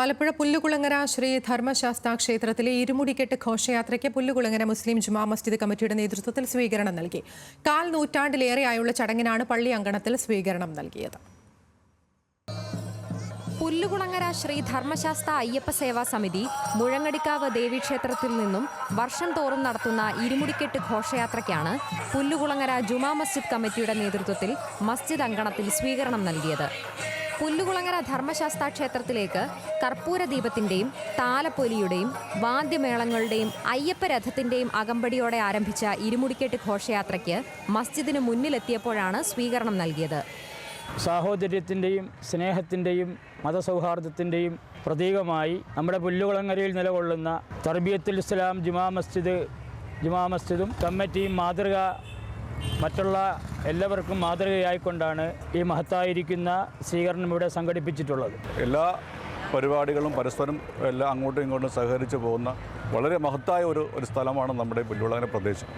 ആലപ്പുഴ പുല്ലുകുളങ്ങര ശ്രീ ധർമ്മശാസ്ത്ര ക്ഷേത്രത്തിലെ ഇരുമുടിക്കെട്ട് ഘോഷയാത്രയ്ക്ക് പുല്ലുകുളങ്ങര മുസ്ലിം ജുമാ മസ്ജിദ് കമ്മിറ്റിയുടെ നേതൃത്വത്തിൽ സ്വീകരണം നൽകി. കാൽ നൂറ്റാണ്ടിലേറെയായുള്ള ചടങ്ങിനാണ് പള്ളി അങ്കണത്തിൽ സ്വീകരണം നൽകിയത്. പുല്ലുകുളങ്ങര ശ്രീ ധർമ്മശാസ്ത്ര അയ്യപ്പ സേവാ സമിതി മുഴങ്ങടിക്കാവ് ദേവീക്ഷേത്രത്തിൽ നിന്നും വർഷം തോറും നടത്തുന്ന ഇരുമുടിക്കെട്ട് ഘോഷയാത്രയ്ക്കാണ് പുല്ലുകുളങ്ങര ജുമാ മസ്ജിദ് കമ്മിറ്റിയുടെ നേതൃത്വത്തിൽ മസ്ജിദ് അങ്കണത്തിൽ സ്വീകരണം നൽകിയത്. പുല്ലുകുളങ്ങര ധർമ്മശാസ്ത്ര ക്ഷേത്രത്തിലേക്ക് കർപ്പൂര ദീപത്തിന്റെയും താലപ്പൊലിയുടെയും വാദ്യമേളങ്ങളുടെയും അയ്യപ്പരഥത്തിന്റെയും അകമ്പടിയോടെ ആരംഭിച്ച ഇരുമുടിക്കെട്ട് ഘോഷയാത്രയ്ക്ക് മസ്ജിദിന് മുന്നിലെത്തിയപ്പോഴാണ് സ്വീകരണം നൽകിയത്. സാഹോദര്യത്തിന്റെയും സ്നേഹത്തിന്റെയും മതസൗഹാർദ്ദത്തിന്റെയും പ്രതീകമായി നമ്മുടെ പുല്ലുകുളങ്ങരയിൽ നിലകൊള്ളുന്ന തർബിയത്തുൽ ഇസ്ലാം ജുമാ മസ്ജിദ് ജുമാ മസ്ജിദും കമ്മിറ്റിയും മാതൃക മറ്റുള്ള എല്ലാവർക്കും മാതൃകയായിക്കൊണ്ടാണ് ഈ മഹത്തായിരിക്കുന്ന സ്വീകരണം ഇവിടെ സംഘടിപ്പിച്ചിട്ടുള്ളത്. എല്ലാ പരിപാടികളും പരസ്പരം എല്ലാം അങ്ങോട്ടും ഇങ്ങോട്ടും സഹകരിച്ച് പോകുന്ന വളരെ മഹത്തായ ഒരു ഒരു സ്ഥലമാണ് നമ്മുടെ പുല്ലുളങ്ങര പ്രദേശം.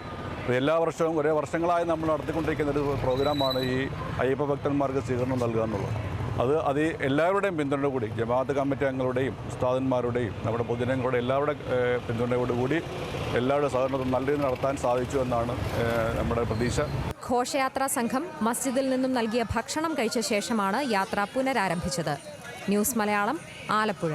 എല്ലാ വർഷവും ഒരേ വർഷങ്ങളായി നമ്മൾ നടത്തിക്കൊണ്ടിരിക്കുന്ന ഒരു പ്രോഗ്രാമാണ് ഈ അയ്യപ്പ ഭക്തന്മാർക്ക് സ്വീകരണം നൽകുക എന്നുള്ളത്. അത് അത് എല്ലാവരുടെയും പിന്തുണ കൂടി ജമാഅത്ത് കമ്മിറ്റി അംഗങ്ങളുടെയും ഉസ്താദന്മാരുടെയും നമ്മുടെ പൊതുജനങ്ങളുടെ എല്ലാവരുടെ പിന്തുണയോടുകൂടി പിന്തുണയോട് കൂടി എല്ലാവരുടെ സഹകരണത്തും നല്ല രീതിയിൽ നടത്താൻ സാധിച്ചു എന്നാണ് നമ്മുടെ പ്രതീക്ഷ. ഘോഷയാത്രാ സംഘം മസ്ജിദിൽ നിന്നും നൽകിയ ഭക്ഷണം കഴിച്ച ശേഷമാണ് യാത്ര പുനരാരംഭിച്ചത്. ന്യൂസ് മലയാളം ആലപ്പുഴ.